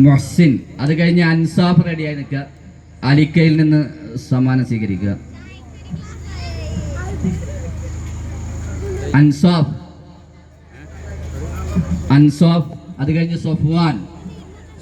മൊഹ്സിൻ. അത് കഴിഞ്ഞ് അൻസാഫ് റെഡിയായി നിൽക്കുക. അലിക്കയിൽ നിന്ന് സമ്മാനം സ്വീകരിക്കുക. അൻസാഫ്. അൻസാഫ്. അത് കഴിഞ്ഞ് സൊഫ്വാൻ.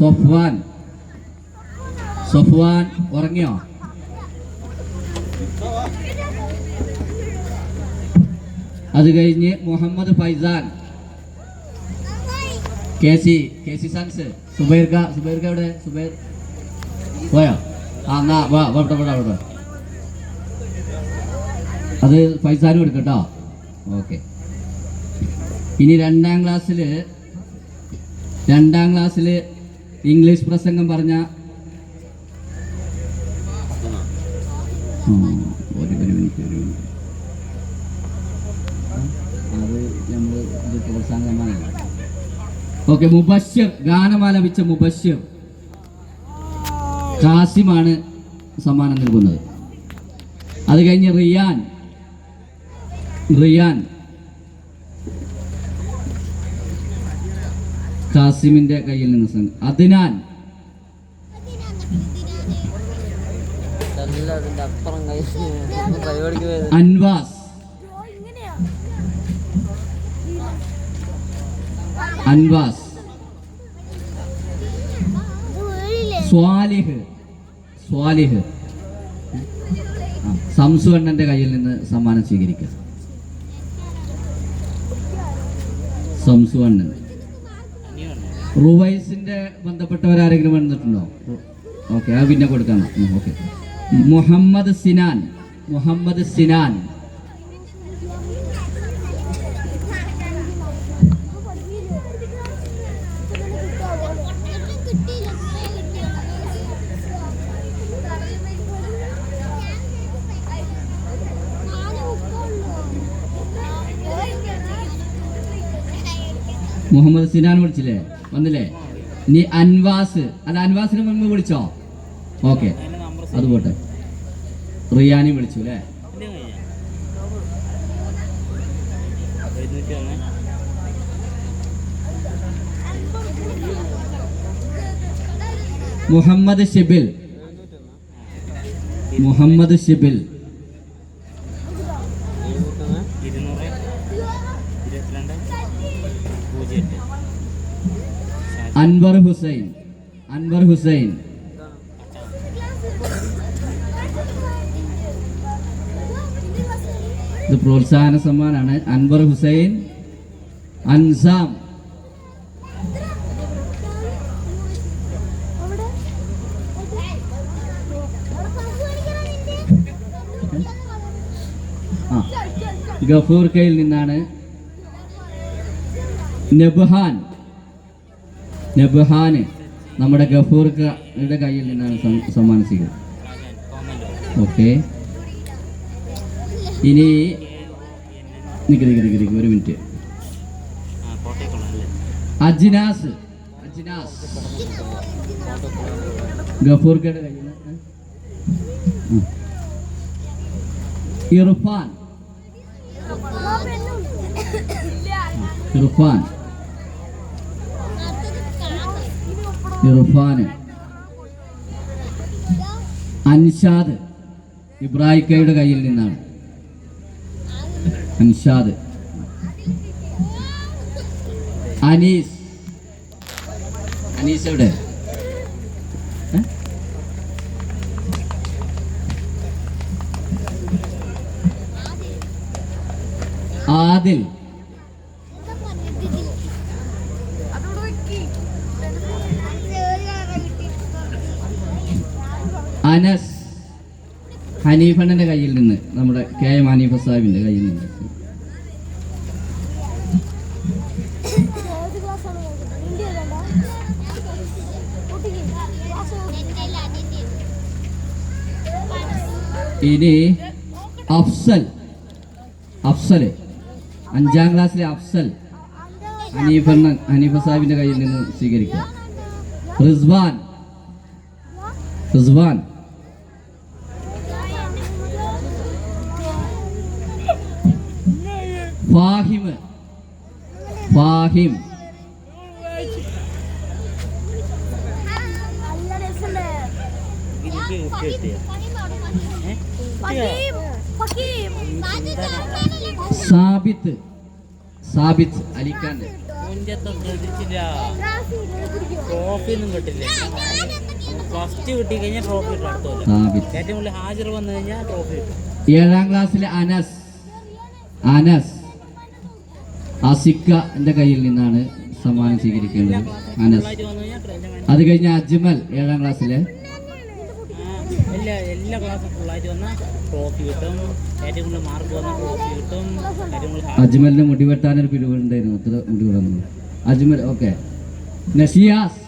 സൊഫ്വാൻ. സൊഫ്വാൻ ഉറങ്ങിയോ? അത് കഴിഞ്ഞ് Muhammad Faizan. K C K C sons. സുബൈർക്ക സുബൈർക്ക എവിടെ? സുബൈർ പോയോ? ആ എന്നാ വാ വാ, ഇവിടെ ഇവിടെ അത് ഫൈസാനും എടുക്കട്ടോ ഓക്കെ. ഇനി രണ്ടാം ക്ലാസ്സിൽ രണ്ടാം ക്ലാസ്സിൽ ഇംഗ്ലീഷ് പ്രസംഗം പറഞ്ഞ ഒരു മിനിറ്റ് ഒരു മിനിറ്റ്. അത് നമ്മൾ ഓക്കെ മുബശ്ശർ ഗാനമാലപിച്ച മുബശ്ശർ. കാസിമാണ് സമ്മാനം നൽകുന്നത്. അത് കഴിഞ്ഞ് റിയാൻ. റിയാൻ. കാസിമിന്റെ കയ്യിൽ നിന്ന് അതിനാൽ അൻവാസ്. അൻവാസ്. സ്വാലിഹ്. സ്വാലിഹ്. സംസു അണ്ണന്റെ കയ്യിൽ നിന്ന് സമ്മാനം സ്വീകരിക്കുക സംസു അണ്ണൻ റുവൈസിന്റെ ബന്ധപ്പെട്ടവരാരെങ്കിലും വന്നിട്ടുണ്ടോ? ഓക്കെ അത് പിന്നെ കൊടുക്കണം ഓക്കെ. മുഹമ്മദ് സിനാൻ. മുഹമ്മദ് സിനാൻ. മുഹമ്മദ് സിനാൻ വിളിച്ചില്ലേ? വന്നില്ലേ? നീ അൻവാസ്. അല്ല അൻവാസിന് മുമ്പ് വിളിച്ചോ? ഓക്കെ. അത് പോട്ടെ. റിയാനി വിളിച്ചു അല്ലേ? മുഹമ്മദ് ഷിബിൽ. മുഹമ്മദ് ഷിബിൽ. അൻവർ ഹുസൈൻ. അൻവർ ഹുസൈൻ. ഇത് പ്രോത്സാഹന സമ്മാനാണ്. അൻവർ ഹുസൈൻ അൻസാം. ഗഫൂർക്കയിൽ ഗഫൂർ കയിൽ നിന്നാണ് നബ്ഹാൻ. നബ്ഹാന് നമ്മുടെ ഗഫൂർക്കയുടെ കയ്യിൽ നിന്നാണ് സമ്മാനിച്ചത്. ഓക്കെ. ഇനി നിക്ക് നിക്ക് നിക്ക് നിക്ക് ഒരു മിനിറ്റ്. അജിനാസ് അജിനാസ്. ഗഫൂർക്കയുടെ കയ്യിൽ ഇർഫാൻ. ഇർഫാൻ. ഇർഫാൻ അൻഷാദ് ഇബ്രാഹിക്കയുടെ കയ്യിൽ നിന്നാണ്. അൻഷാദ്. അനീസ്. അനീസ് എവിടെ? ആദിൽ. അനസ് ഹനീഫണ്ണന്റെ കയ്യിൽ നിന്ന് നമ്മുടെ കെ എം ഹനീഫ സാഹിബിന്റെ കയ്യിൽ നിന്ന്. ഇനി അഫ്സൽ അഫ്സൽ അഞ്ചാം ക്ലാസ്സിലെ അഫ്സൽ ഹനീഫണ്ണൻ ഹനീഫ സാഹിബിന്റെ കയ്യിൽ നിന്ന് സ്വീകരിക്കുക. റിസ്വാൻ റിസ്വാൻ ഫാഹിമ് ഫാഹിം സാബിത്ത്. സാബിത്ത് അലിക്കാന്റെ ഫസ്റ്റ് കിട്ടി കഴിഞ്ഞാൽ ട്രോഫി ഹാജർ കഴിഞ്ഞാൽ ട്രോഫി ഏഴാം ക്ലാസ്സിലെ അനസ്. അനസ്. അസിക്ക എന്റെ കയ്യിൽ നിന്നാണ് സമ്മാനം സ്വീകരിക്കേണ്ടത്. അനസ്. അത് കഴിഞ്ഞ അജ്മൽ ഏഴാം ക്ലാസ്സിലെ. എല്ലാ എല്ലാ ക്ലാസ്സും ഫുള്ളായിട്ട് വന്നാൽ ട്രോഫി കിട്ടും. ഏറ്റവും കൂടുതൽ മാർക്ക് വന്നാൽ ട്രോഫി കിട്ടും. ഏറ്റവും കൂടുതൽ അജ്മലിന് മുടിവെട്ടാനൊരു പിരിവുണ്ടായിരുന്നു അത്ര മുടി വിടുന്നു അജ്മൽ ഓക്കെ നഷിയാസ്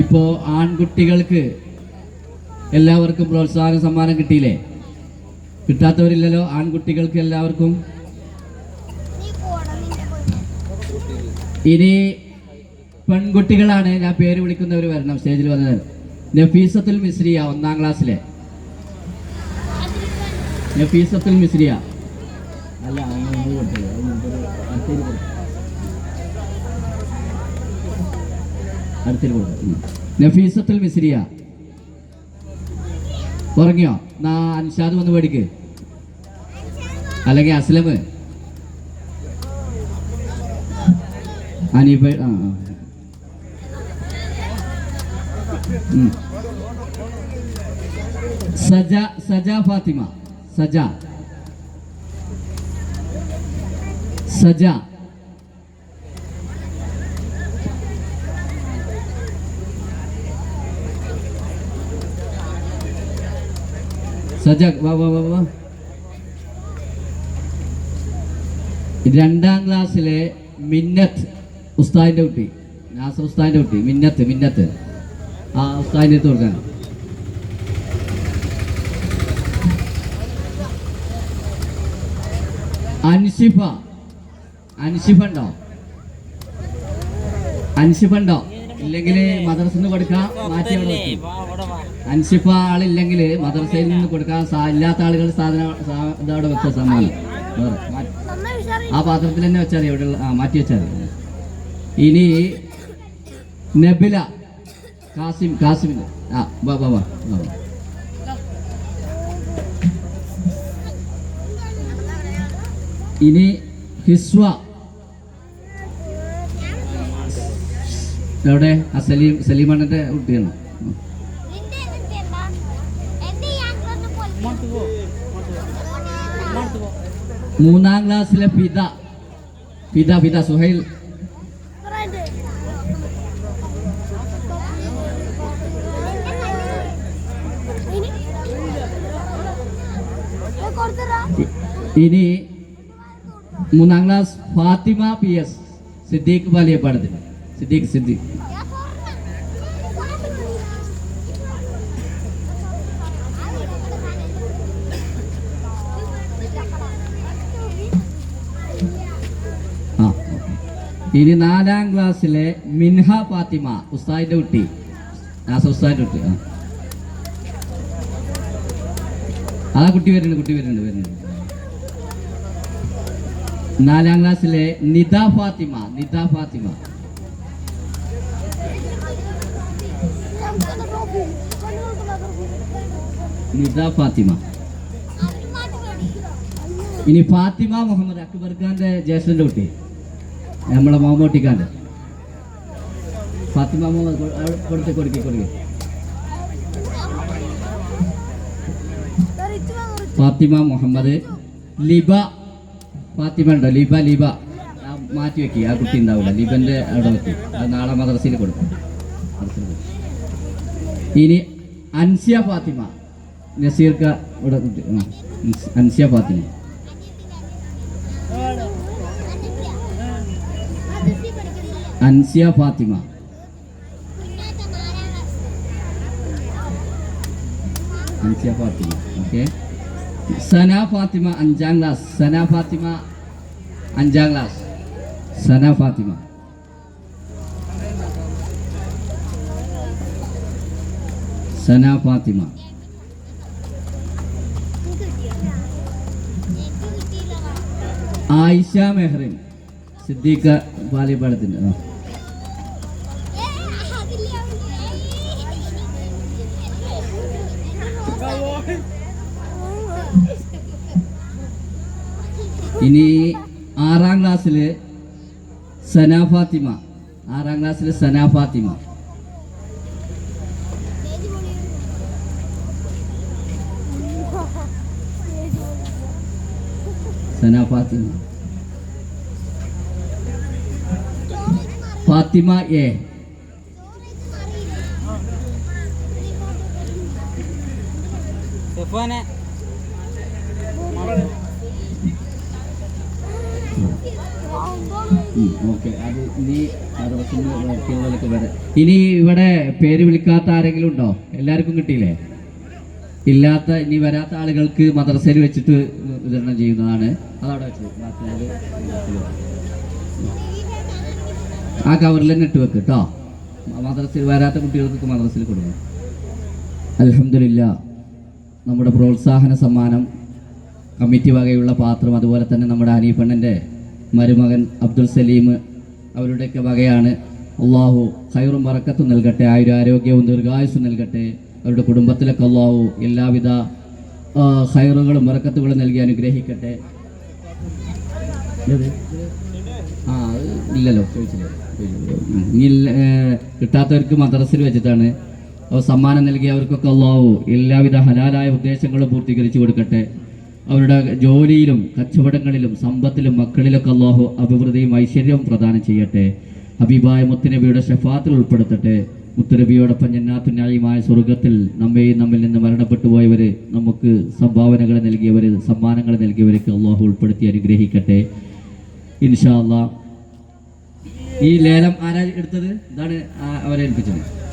ഇപ്പോ ആൺകുട്ടികൾക്ക് എല്ലാവർക്കും പ്രോത്സാഹന സമ്മാനം കിട്ടിയില്ലേ? കിട്ടാത്തവരില്ലല്ലോ ആൺകുട്ടികൾക്ക് എല്ലാവർക്കും? ഇനി പെൺകുട്ടികളാണ് ഞാൻ പേര് വിളിക്കുന്നവർ വരണം സ്റ്റേജിൽ വന്നത്. നഫീസത്തുൽ മിസ്രിയ ഒന്നാം ക്ലാസ്സിലെ. നഫീസത്തുൽ മിസ്രിയ. അല്ല അത് നിങ്ങൾ കൊടുത്തത്. അത് മുമ്പൊരു അടുത്തേൽ കൊടുത്തു. അടുത്തേൽ കൊടുത്തു. ഉം. നഫീസത്തുൽ മിസ്രിയ. ഉറങ്ങിയോ? നാ അൻഷാദ് വന്ന് പേടിക്ക്. അല്ലെങ്കിൽ അസ്ലം. ആ. സജ സജ ഫാത്തിമ. സജ. സജ. സജ വാ വാ വാ രണ്ടാം ക്ലാസ്സിലെ മിന്നത്ത് ഉസ്താദിന്റെ കുട്ടി. നാസർ ഉസ്താദിന്റെ കുട്ടി. മിന്നത്ത് മിന്നത്ത്. ആ ഉസ്താദിന്റെ അടുത്ത് കൊടുക്കാൻ അൻഷിഫ. അൻഷിഫ ഉണ്ടോ? അൻഷിഫ ഉണ്ടോ? ഇല്ലെങ്കിൽ മദ്രസയിൽ നിന്ന് കൊടുക്കാം. മാറ്റി. അൻഷിഫ ആളില്ലെങ്കിൽ മദ്രസയിൽ നിന്ന് കൊടുക്കാൻ ഇല്ലാത്ത ആളുകൾ സാധനം ഇതവിടെ വെച്ച സമ്മാനം ആ പാത്രത്തിൽ തന്നെ വെച്ചാൽ മതി എവിടെയുള്ള ആ മാറ്റി വെച്ചാൽ മതി. ഇനി നബില കാസിം കാസിമിന്. ആ വാ, വാ. ഇനി ഹിസ്വ എവിടെ? ആ സലീം അണ്ണന്റെ കുട്ടിയാണ്. മൂന്നാം ക്ലാസ്സിലെ പിത. പിത പിത സുഹൈൽ. ഇനി മൂന്നാം class Fathima P S Siddique പാലിയപ്പാടത്തിന്. Siddique Siddique. ഇനി നാലാം ക്ലാസ്സിലെ മിൻഹ ഫാത്തിമ ഉസ്താദിന്റെ കുട്ടി. നാസർ ഉസ്താദിന്റെ കുട്ടി ആ. ആ കുട്ടി വരുന്നുണ്ട് കുട്ടി വരുന്നുണ്ട് വരുന്നുണ്ട്. നാലാം ക്ലാസ്സിലെ നിദ ഫാത്തിമ നിദ ഫാത്തിമ. നിദ ഫാത്തിമ. ഇനി ഫാത്തിമ മുഹമ്മദ് അക്ബർ ഖാന്റെ ജ്യേഷ്ഠന്റെ കുട്ടി. നമ്മളെ മോമോട്ടിക്കാന്റെ ഫാത്തിമ മുഹമ്മദ് കൊടുത്ത് കൊടുക്കി കൊടുക്കി ഫാത്തിമ മുഹമ്മദ് ലിബ. ഫാത്തിമ ഉണ്ടോ? ലിബ ലിബ. മാറ്റി വെക്കി. ആ കുട്ടി ഉണ്ടാവില്ല. ലിബന്റെ അവിടെ വെക്കി. അത് നാളെ മദ്രസയിൽ കൊടുക്കും. ഇനി അൻസിയ ഫാത്തിമ നസീർക്ക ഇവിടെ കുട്ടി ആ, അൻസ്- അൻസിയ ഫാത്തിമ അൻസിയ ഫാത്തിമ അൻസിയ ഫാത്തിമ ഓക്കെ സന ഫാത്തിമ അഞ്ചാം ക്ലാസ് സന ഫാത്തിമ അഞ്ചാം ക്ലാസ് സന ഫാത്തിമ. ആയിഷ മെഹറിൻ സിദ്ദീഖ പാലിപ്പാടത്തിന്റെ ഇനി ആറാം ക്ലാസ്സിൽ സന ഫാത്തിമ ആറാം ക്ലാസ്സിൽ സന ഫാത്തിമ. സന ഫാത്തിമ. ഫാത്തിമ എ. ഓക്കെ. അത് വരാം. ഇനി ഇവിടെ പേര് വിളിക്കാത്ത ആരെങ്കിലും ഉണ്ടോ? എല്ലാവർക്കും കിട്ടിയില്ലേ? ഇല്ലാത്ത ഇനി വരാത്ത ആളുകൾക്ക് മദ്രസയിൽ വെച്ചിട്ട് വിതരണം ചെയ്യുന്നതാണ്. അതവിടെ വെച്ച്. ബാക്കിയുള്ളത് മദ്രസയിൽ ആ കവറിൽ തന്നെ ഇട്ട് വെക്ക് കേട്ടോ മദ്രസയിൽ വരാത്ത കുട്ടികൾക്ക് മദ്രസയിൽ കൊടുക്കണം അലഹമില്ല നമ്മുടെ പ്രോത്സാഹന സമ്മാനം കമ്മിറ്റി വകയുള്ള പാത്രം അതുപോലെ തന്നെ നമ്മുടെ ഹനീഫണ്ണന്റെ മരുമകൻ അബ്ദുൽ സലീം അവരുടെയൊക്കെ വകയാണ്. അള്ളാഹു ഹൈറും വറക്കത്തും നൽകട്ടെ ആയുരാരോഗ്യവും ദീർഘായുസ്സും നൽകട്ടെ. അവരുടെ കുടുംബത്തിലൊക്കെ അള്ളാഹു എല്ലാവിധ ഹൈറുകളും ബറക്കത്തുകളും നൽകി അനുഗ്രഹിക്കട്ടെ. ആ ഇല്ലല്ലോ ചോദിച്ചില്ല. കിട്ടാത്തവർക്ക് മദ്രസിൽ വെച്ചിട്ടാണ്. അപ്പോൾ സമ്മാനം നൽകിയവർക്കൊക്കെ അള്ളാഹു എല്ലാവിധ ഹലാലായ ഉദ്ദേശങ്ങളും പൂർത്തീകരിച്ചു കൊടുക്കട്ടെ. അവരുടെ ജോലിയിലും കച്ചവടങ്ങളിലും സമ്പത്തിലും മക്കളിലൊക്കെ അള്ളാഹു അഭിവൃദ്ധിയും ഐശ്വര്യവും പ്രദാനം ചെയ്യട്ടെ. ഹബീബായ മുത്തിനബിയുടെ ഷഫാത്തിൽ ഉൾപ്പെടുത്തട്ടെ. മുത്തുനബിയോടൊപ്പം ജന്നാത്തുന്യായമായ സ്വർഗത്തിൽ നമ്മയും നമ്മിൽ നിന്ന് മരണപ്പെട്ടു പോയവര് നമുക്ക് സംഭാവനകൾ നൽകിയവര് സമ്മാനങ്ങൾ നൽകിയവരൊക്കെ അള്ളാഹു ഉൾപ്പെടുത്തി അനുഗ്രഹിക്കട്ടെ. ഇൻഷാ അള്ളാ ഈ ലേലം ആരാ എടുത്തത്? എന്താണ് അവരെ ഏൽപ്പിച്ചത്.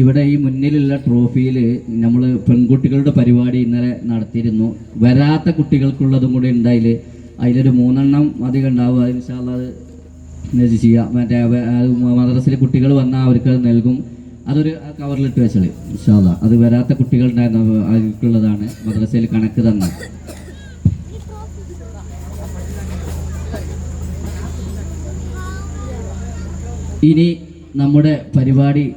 ഇവിടെ ഈ മുന്നിലുള്ള ട്രോഫിയിൽ നമ്മൾ പെൺകുട്ടികളുടെ പരിപാടി ഇന്നലെ നടത്തിയിരുന്നു. വരാത്ത കുട്ടികൾക്കുള്ളതും കൂടി ഉണ്ടായിൽ അതിലൊരു മൂന്നെണ്ണം അധികം ഉണ്ടാവും. അത് ഇൻഷാ അള്ളാ അത് ചെയ്യാം. മറ്റേ മദ്രസിലെ കുട്ടികൾ വന്നാൽ അവർക്ക് അത് നൽകും. അതൊരു കവറിലിട്ട് വെച്ചത് ഇൻഷാല്ല അത് വരാത്ത കുട്ടികളുണ്ടായിരുന്നു അവ- അവർക്കുള്ളതാണ് മദ്രസയിൽ കണക്ക് തന്ന. ഇനി നമ്മുടെ പരിപാടി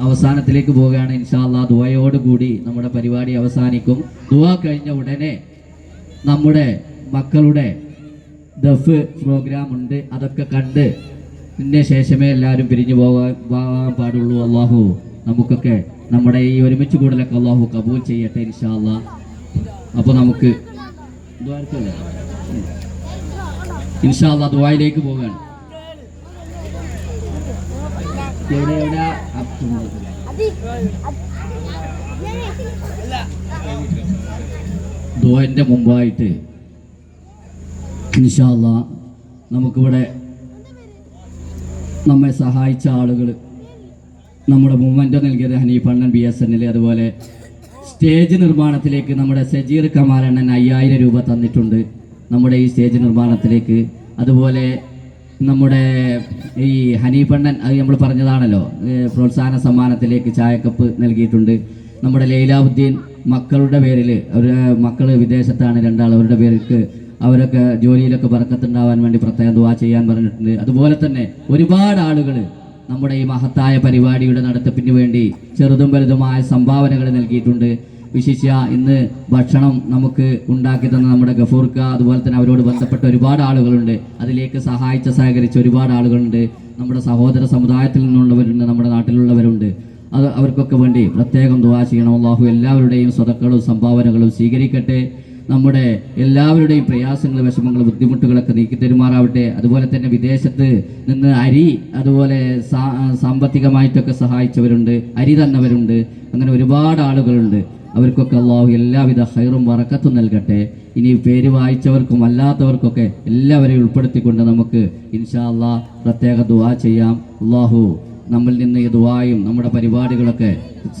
അവസാനത്തിലേക്ക് പോവുകയാണ്. ഇൻഷാല്ലാ ദുവയോടുകൂടി നമ്മുടെ പരിപാടി അവസാനിക്കും. ദുവ കഴിഞ്ഞ ഉടനെ നമ്മുടെ മക്കളുടെ ദഫ് പ്രോഗ്രാം ഉണ്ട്. അതൊക്കെ കണ്ട് പിന്നെ ശേഷമേ എല്ലാവരും പിരിഞ്ഞു പോകാൻ പോകാൻ പാടുള്ളൂ. അള്ളാഹു നമുക്കൊക്കെ നമ്മുടെ ഈ ഒരുമിച്ച് കൂടലൊക്കെ അള്ളാഹു കബൂൽ ചെയ്യട്ടെ ഇൻഷാല്ല അപ്പോൾ നമുക്ക് ഇൻഷാല്ല ദുബായിലേക്ക് പോവുകയാണ് എവിടെ എവിടെ. ദുആന്റെ മുമ്പായിട്ട് ഇൻഷാല്ല നമുക്കിവിടെ നമ്മെ സഹായിച്ച ആളുകൾ നമ്മുടെ മൂവ്മെന്റ് നൽകിയത് ഹനീഫണ്ണൻ ബി എസ് എന്നിൽ അതുപോലെ സ്റ്റേജ് നിർമ്മാണത്തിലേക്ക് നമ്മുടെ സജീർ കമാലണ്ണൻ അയ്യായിരം രൂപ തന്നിട്ടുണ്ട് നമ്മുടെ ഈ സ്റ്റേജ് നിർമ്മാണത്തിലേക്ക് അതുപോലെ നമ്മുടെ ഈ ഹനീഫണ്ണൻ അത് നമ്മൾ പറഞ്ഞതാണല്ലോ പ്രോത്സാഹന സമ്മാനത്തിലേക്ക് ചായക്കപ്പ് നൽകിയിട്ടുണ്ട്. നമ്മുടെ ലൈലാബുദ്ദീൻ മക്കളുടെ പേരിൽ അവർ മക്കൾ വിദേശത്താണ് രണ്ടാൾ അവരുടെ പേർക്ക് അവരൊക്കെ ജോലിയിലൊക്കെ പറക്കത്തുണ്ടാവാൻ വേണ്ടി പ്രത്യേകം ദുവാ ചെയ്യാൻ പറഞ്ഞിട്ടുണ്ട്. അതുപോലെ തന്നെ ഒരുപാട് ആളുകൾ നമ്മുടെ ഈ മഹത്തായ പരിപാടിയുടെ നടത്തിപ്പിന് വേണ്ടി ചെറുതും വലുതുമായ സംഭാവനകൾ നൽകിയിട്ടുണ്ട്. വിശിഷ്യ ഇന്ന് ഭക്ഷണം നമുക്ക് ഉണ്ടാക്കി തന്ന നമ്മുടെ ഗഫൂർക്ക അതുപോലെ തന്നെ അവരോട് ബന്ധപ്പെട്ട ഒരുപാട് ആളുകളുണ്ട്. അതിലേക്ക് സഹായിച്ച സഹകരിച്ച ഒരുപാട് ആളുകളുണ്ട്. നമ്മുടെ സഹോദര സമുദായത്തിൽ നിന്നുള്ളവരുണ്ട് നമ്മുടെ നാട്ടിലുള്ളവരുണ്ട്. അത് അവർക്കൊക്കെ വേണ്ടി പ്രത്യേകം ദുവാ ചെയ്യണം. അള്ളാഹു എല്ലാവരുടെയും സ്വതക്കളും സംഭാവനകളും സ്വീകരിക്കട്ടെ. നമ്മുടെ എല്ലാവരുടെയും പ്രയാസങ്ങൾ വിഷമങ്ങൾ ബുദ്ധിമുട്ടുകളൊക്കെ നീക്കി തരുമാറാവട്ടെ. അതുപോലെ തന്നെ വിദേശത്ത് നിന്ന് അരി അതുപോലെ സാമ്പത്തികമായിട്ടൊക്കെ സഹായിച്ചവരുണ്ട്. അരി തന്നവരുണ്ട്. അങ്ങനെ ഒരുപാട് ആളുകളുണ്ട്. അവർക്കൊക്കെ അള്ളാഹു എല്ലാവിധ ഹൈറും വറക്കത്തും നൽകട്ടെ. ഇനി പേര് വായിച്ചവർക്കും അല്ലാത്തവർക്കൊക്കെ എല്ലാവരെയും ഉൾപ്പെടുത്തിക്കൊണ്ട് നമുക്ക് ഇൻഷാ അള്ളാഹ് പ്രത്യേക ദുവാ ചെയ്യാം. അള്ളാഹു നമ്മിൽ നിന്ന് ഈ ദുവായും നമ്മുടെ പരിപാടികളൊക്കെ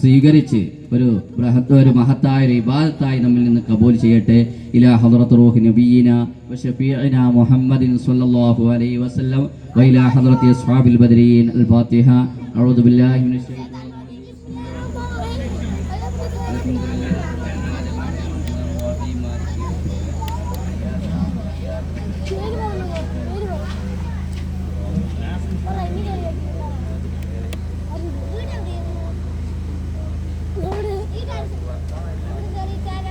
സ്വീകരിച്ച് ഒരു ബൃഹത്ത് ഒരു മഹത്തായ ഒരു ഇബാദത്തായി നമ്മിൽ നിന്ന് കബൂൽ ചെയ്യട്ടെ. ഇലാ ഹദ്റത്ത് റൂഹി നബീന വശഫീഇന മുഹമ്മദിൻ സ്വല്ലല്ലാഹു അലൈഹി വസല്ലം വഇലാ ഹദ്റത്തി അസ്ഹാബിൽ ബദരീൻ അൽ ഫാത്തിഹ. അഊദു ബില്ലാഹി മിനശ് ശൈത്താനിർ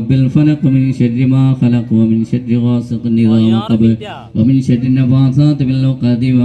برب الفلق من شر ما خلق ومن شر غاسق إذا وقب ومن شر النفاثات في العقد